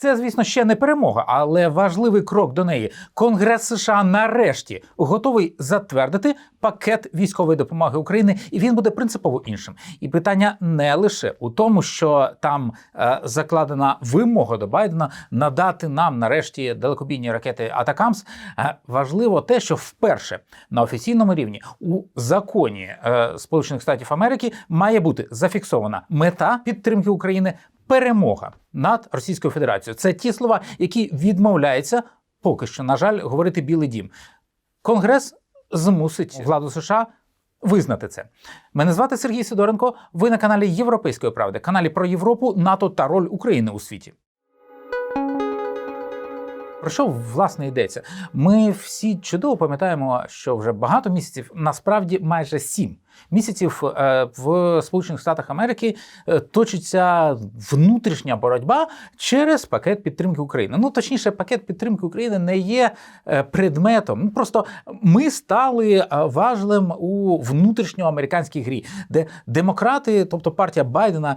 Це, звісно, ще не перемога, але важливий крок до неї. Конгрес США нарешті готовий затвердити пакет військової допомоги України, і він буде принципово іншим. І питання не лише у тому, що там е, закладена вимога до Байдена надати нам нарешті далекобійні ракети Атакамс. Е, важливо те, що вперше на офіційному рівні у законі е, Сполучених Штатів Америки має бути зафіксована мета підтримки України перемога над Російською Федерацією. Це ті слова, які відмовляються поки що, на жаль, говорити Білий Дім. Конгрес змусить владу США. Визнати це. Мене звати Сергій Сидоренко. Ви на каналі Європейської правди, каналі про Європу, НАТО та роль України у світі. Про що власне йдеться? Ми всі чудово пам'ятаємо, що вже багато місяців, насправді майже сім місяців е, в Сполучених Штатах Америки е, точиться внутрішня боротьба через пакет підтримки України. Ну точніше, пакет підтримки України не є е, предметом. Ну просто ми стали важлем у внутрішньоамериканській грі, де демократи, тобто партія Байдена,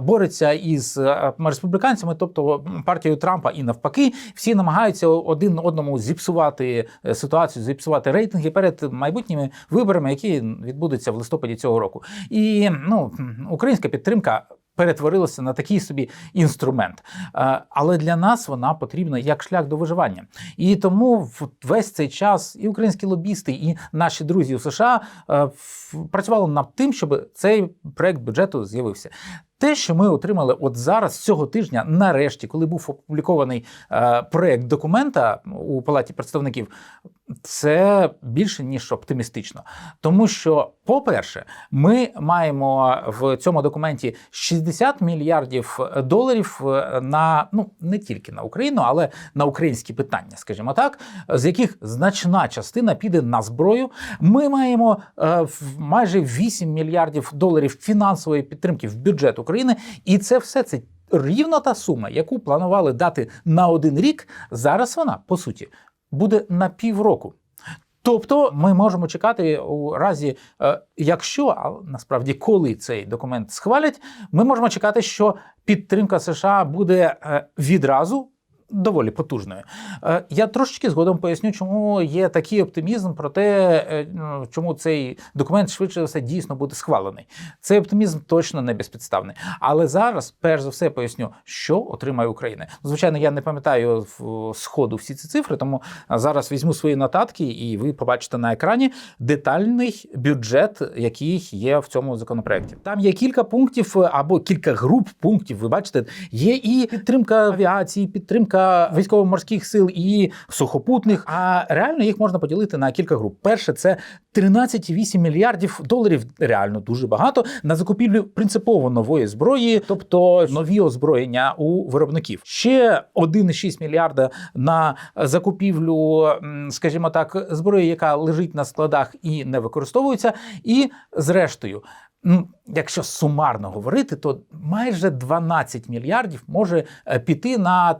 бореться із республіканцями, тобто партією Трампа, і навпаки, всі намагаються один одному зіпсувати е, ситуацію, зіпсувати рейтинги перед майбутніми виборами, які відбудуться в листопаді цього року. І ну українська підтримка. Перетворилася на такий собі інструмент, Е, але для нас вона потрібна як шлях до виживання. І тому весь цей час і українські лобісти, і наші друзі у США е, працювали над тим, щоб цей проект бюджету з'явився. Те, що ми отримали от зараз цього тижня, нарешті, коли був опублікований е, проект документа у Палаті представників, це більше ніж оптимістично. Тому що, по-перше, ми маємо в цьому документі 60 мільярдів доларів е, на ну не тільки на Україну, але на українські питання, скажімо так, з яких значна частина піде на зброю. Ми маємо е, майже 8 мільярдів доларів фінансової підтримки в бюджет України, і це все це. Рівно та сума, яку планували дати на один рік, зараз вона по суті буде на півроку. Тобто ми можемо чекати у разі, е, якщо а насправді коли цей документ схвалять, ми можемо чекати, що підтримка США буде е, відразу. Доволі потужною. Е, Я трошечки згодом поясню, чому є такий оптимізм про те, е, ну, чому цей документ швидше все дійсно буде схвалений. Цей оптимізм точно не безпідставний. Але зараз, перш за все, поясню, що отримає Україна. Звичайно, я не пам'ятаю в сходу всі ці цифри, тому зараз візьму свої нотатки, і ви побачите на екрані детальний бюджет, який є в цьому законопроекті. Там є кілька пунктів е, або кілька груп пунктів. Ви бачите, є і підтримка авіації, підтримка військово-морських сил, і сухопутних. А реально їх можна поділити на кілька груп. Перше, це 13,8 мільярдів доларів. Реально дуже багато на закупівлю принципово нової зброї, тобто нові озброєння у виробників. Ще 1,6 мільярда на закупівлю, скажімо так, зброї, яка лежить на складах і не використовується. І зрештою. М, Якщо сумарно говорити, то майже 12 мільярдів може е, піти на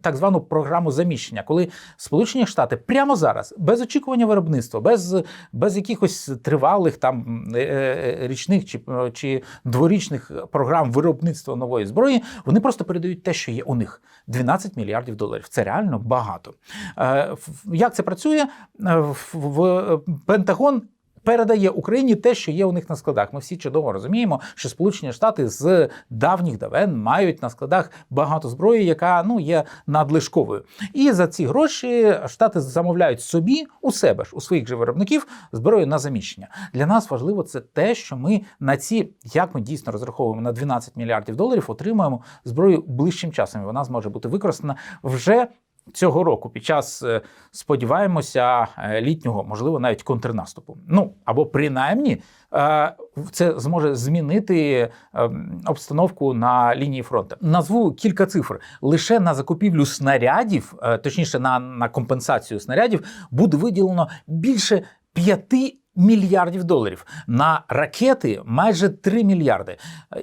так звану програму заміщення, коли Сполучені Штати прямо зараз, без очікування виробництва, без, без якихось тривалих там е, е, річних чи, чи дворічних програм виробництва нової зброї, вони просто передають те, що є у них 12 мільярдів доларів. Це реально багато. Як це працює? В Пентагон передає Україні те, що є у них на складах. Ми всі чудово розуміємо, що Сполучені Штати з давніх давен мають на складах багато зброї, яка ну є надлишковою. І за ці гроші штати замовляють собі у себе ж у своїх же виробників зброю на заміщення. Для нас важливо це те, що ми на ці, як ми дійсно розраховуємо на 12 мільярдів доларів, отримаємо зброю ближчим часом. І вона зможе бути використана вже. Цього року під час е, сподіваємося е, літнього, можливо, навіть контрнаступу. Ну або принаймні е, це зможе змінити обстановку на лінії фронту. Назву кілька цифр лише на закупівлю снарядів, точніше на, на компенсацію снарядів, буде виділено більше 5 мільярдів доларів на ракети майже 3 мільярди.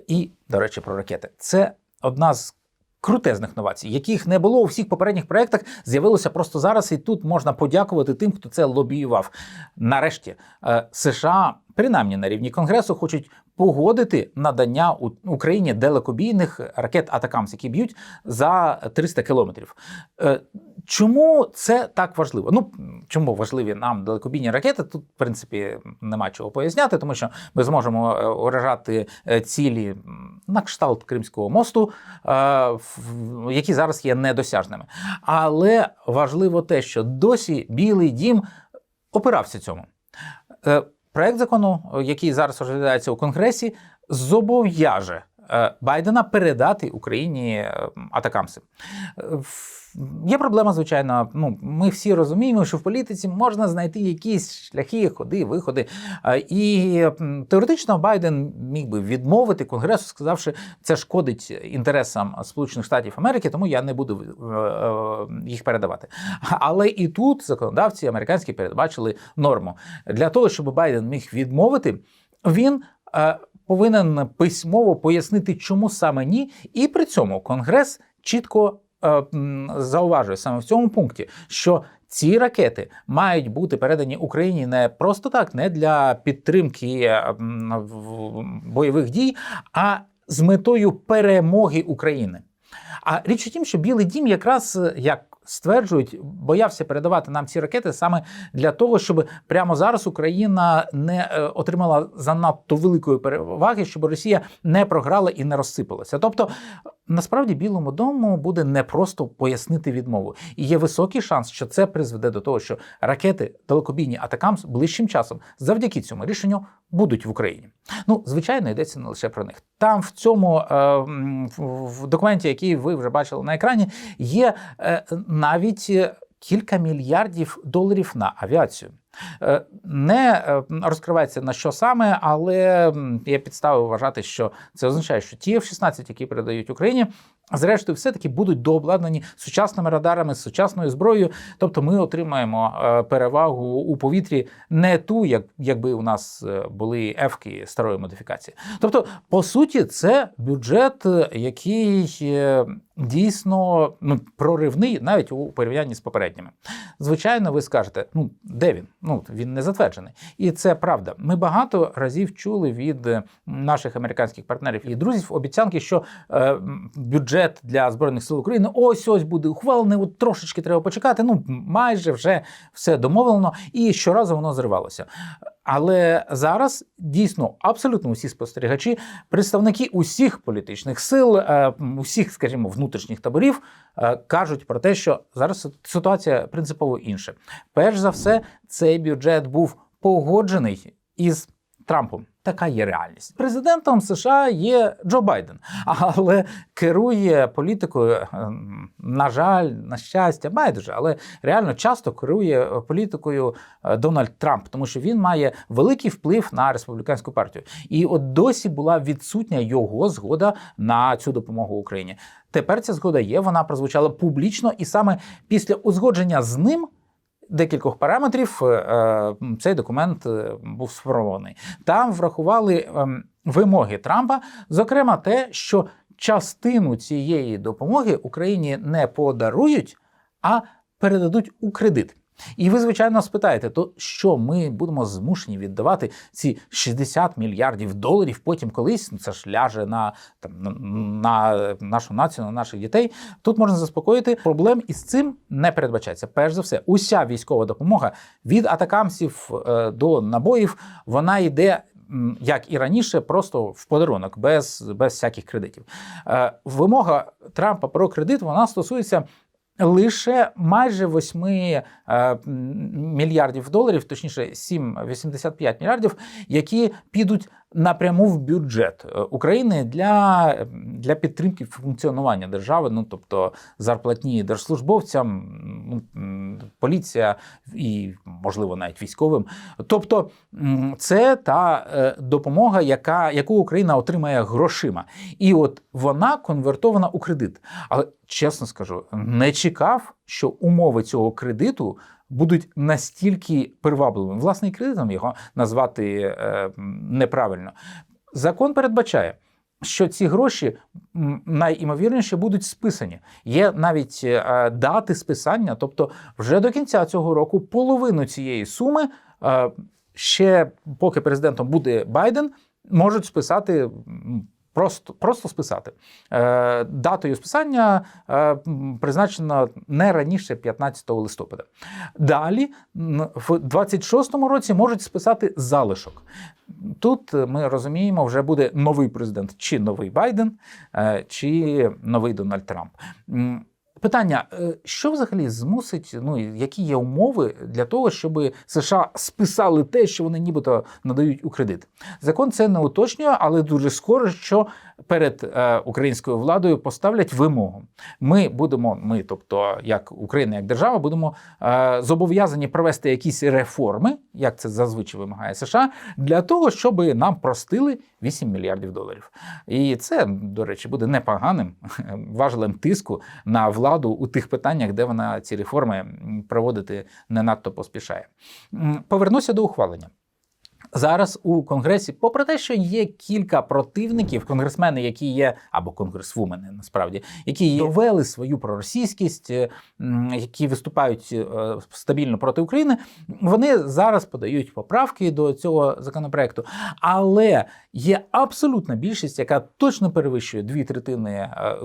І, до речі, про ракети це одна з крутезних новацій, яких не було у всіх попередніх проєктах, з'явилося просто зараз, і тут можна подякувати тим, хто це лобіював. Нарешті е, США принаймні на рівні конгресу, хочуть погодити надання Україні далекобійних ракет Атакамс, які б'ють за 300 кілометрів. Е, Чому це так важливо? Ну чому важливі нам далекобійні ракети? Тут, в принципі, нема чого поясняти, тому що ми зможемо е, уражати е, цілі на кшталт Кримського мосту, які зараз є недосяжними. Але важливо те, що досі Білий дім опирався цьому. Проект закону, який зараз розглядається у Конгресі, зобов'яже Байдена передати Україні е, атакамси. Е, Є проблема, звичайно. Ну, ми всі розуміємо, що в політиці можна знайти якісь шляхи, ходи, виходи. Е, І теоретично Байден міг би відмовити Конгресу, сказавши, це шкодить інтересам Сполучених Штатів Америки, тому я не буду е, е, їх передавати. Але і тут законодавці американські передбачили норму для того, щоб Байден міг відмовити, він. Повинен письмово пояснити, чому саме ні, і при цьому Конгрес чітко е, зауважує саме в цьому пункті, що ці ракети мають бути передані Україні не просто так, не для підтримки е, бойових дій, а з метою перемоги України. А річ у тім, що Білий дім якраз е, як стверджують, боявся передавати нам ці ракети саме для того, щоб прямо зараз Україна не е, отримала занадто великої переваги, щоб Росія не програла і не розсипалася. Тобто, насправді Білому дому буде непросто пояснити відмову, і є високий шанс, що це призведе до того, що ракети далекобійні Атакамс ближчим часом, завдяки цьому рішенню, будуть в Україні. Ну, звичайно, йдеться не лише про них. Там в цьому е, в- документі, який ви вже бачили на екрані, є е, навіть е, кілька мільярдів доларів на авіацію. Не розкривається на що саме, але є підстави вважати, що це означає, що ті F-16, які передають Україні, зрештою, все-таки будуть дообладнані сучасними радарами, з сучасною зброєю. Тобто ми отримаємо е, перевагу у повітрі не ту, як, якби у нас е, були ефки старої модифікації. Тобто, по суті, це бюджет, е, який дійсно ну, проривний навіть у порівнянні з попередніми. Звичайно, ви скажете, ну де він? Ну він не затверджений, і це правда. Ми багато разів чули від е, наших американських партнерів і друзів обіцянки, що е, бюджет для збройних сил України ось ось буде ухвалений. От трошечки треба почекати. Ну майже вже все домовлено, і щоразу воно зривалося. Але зараз дійсно абсолютно усі спостерігачі, представники усіх політичних сил, е, усіх, скажімо, внутрішніх таборів е, кажуть про те, що зараз ситуація принципово інша. Перш за все, цей бюджет був погоджений із Трампом. Така є реальність. Президентом США є Джо Байден, але керує політикою, ем, на жаль, на щастя, байдуже, але реально часто керує е, політикою е, Дональд Трамп, тому що він має великий вплив на республіканську партію. І от досі була відсутня його згода на цю допомогу Україні. Тепер ця згода є. Вона прозвучала публічно, і саме після узгодження з ним. Декількох параметрів е, цей документ е, був сформований. Там врахували ем, вимоги Трампа, зокрема, те, що частину цієї допомоги Україні не подарують, а передадуть у кредит. І ви, звичайно, спитаєте, то що ми будемо змушені віддавати ці 60 мільярдів доларів потім колись? Ну, це ж ляже на, там, на, на нашу націю, на наших дітей. Тут можна заспокоїти, проблем із цим не передбачається. Перш за все, уся військова допомога від атакамсів е, до набоїв, вона йде. Як і раніше, просто в подарунок, без, без всяких кредитів. Е, вимога Трампа про кредит вона стосується лише майже 8 е, мільярдів доларів, точніше 7,85 мільярдів, які підуть напряму в бюджет е, України для, для підтримки функціонування держави, ну тобто зарплатні держслужбовцям, ну, поліція і, можливо, навіть військовим. Тобто, це та е, допомога, яка, яку Україна отримає грошима. І от вона конвертована у кредит. Але чесно скажу, не чекав, що умови цього кредиту будуть настільки привабливими. Власне, і кредитом його назвати е, неправильно. Закон передбачає. Що ці гроші найімовірніше будуть списані. Є навіть е, дати списання, тобто вже до кінця цього року половину цієї суми е, ще поки президентом буде Байден, можуть списати. Просто, просто списати. Е, датою списання е, призначено не раніше 15 листопада. Далі, в 26-му році можуть списати залишок. Тут е, ми розуміємо, вже буде новий президент, чи новий Байден, е, чи новий Дональд Трамп. Питання: е, що взагалі змусить, ну які є умови для того, щоб США списали те, що вони нібито надають у кредит? Закон це не уточнює, але дуже скоро, що перед е, українською владою поставлять вимогу. Ми будемо, ми, тобто як Україна, як держава, будемо е, зобов'язані провести якісь реформи, як це зазвичай вимагає США, для того, щоб нам простили 8 мільярдів доларів. І це, до речі, буде непоганим важелем тиску на владу у тих питаннях, де вона ці реформи проводити не надто поспішає. Повернуся до ухвалення. Зараз у конгресі, попри те, що є кілька противників, конгресмени, які є, або конгресвумени, насправді, які довели свою проросійськість, е, які виступають е, стабільно проти України, вони зараз подають поправки до цього законопроекту. Але є абсолютна більшість, яка точно перевищує дві третини е,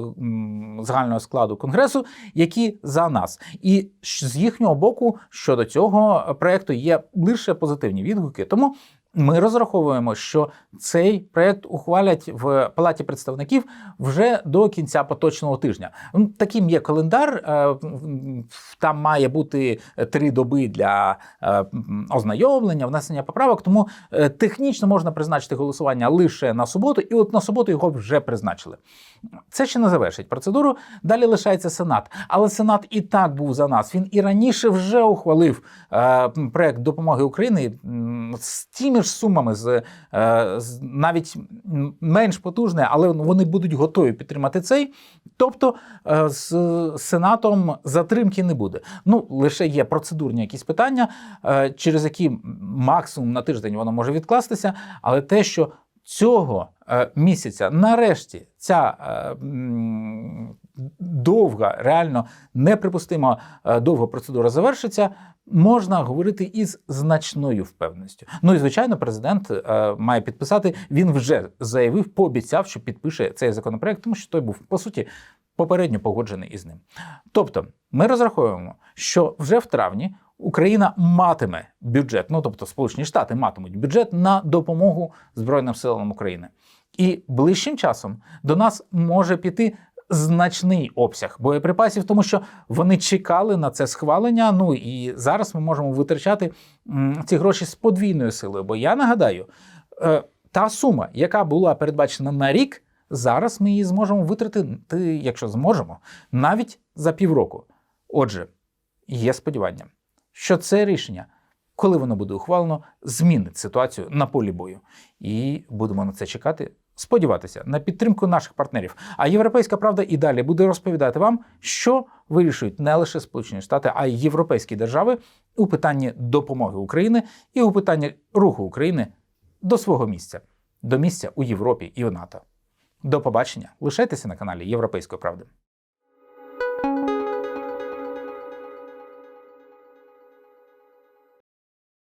загального складу конгресу, які за нас. І з їхнього боку щодо цього проекту є лише позитивні відгуки. Тому ми розраховуємо, що цей проект ухвалять в Палаті представників вже до кінця поточного тижня. Таким є календар. е, Там має бути три доби для е, ознайомлення, внесення поправок. Тому е, технічно можна призначити голосування лише на суботу, і от на суботу його вже призначили. Це ще не завершить процедуру. Далі лишається Сенат. Але Сенат і так був за нас. Він і раніше вже ухвалив е, проект допомоги Україні з тими ж сумами, з, е, з навіть менш потужне, але вони будуть готові підтримати цей. Тобто е, з Сенатом затримки не буде. Ну лише є процедурні якісь питання, е, через які максимум на тиждень воно може відкластися, але те, що цього е, місяця нарешті ця е, довга, реально неприпустимо е, довга процедура завершиться, можна говорити із значною впевненістю. Ну і звичайно, президент е, має підписати. Він вже заявив, пообіцяв, що підпише цей законопроект, тому що той був по суті попередньо погоджений із ним. Тобто, ми розраховуємо, що вже в травні Україна матиме бюджет, ну тобто Сполучені Штати матимуть бюджет на допомогу Збройним силам України. І ближчим часом до нас може піти значний обсяг боєприпасів, тому що вони чекали на це схвалення. Ну і зараз ми можемо витрачати ці гроші з подвійною силою. Бо я нагадаю, е, та сума, яка була передбачена на рік, зараз ми її зможемо витратити, якщо зможемо, навіть за півроку. Отже, є сподівання, що це рішення, коли воно буде ухвалено, змінить ситуацію на полі бою. І будемо на це чекати. Сподіватися на підтримку наших партнерів. А європейська правда і далі буде розповідати вам, що вирішують не лише Сполучені Штати, а й європейські держави у питанні допомоги України і у питанні руху України до свого місця, до місця у Європі і у НАТО. До побачення. Лишайтеся на каналі Європейської правди.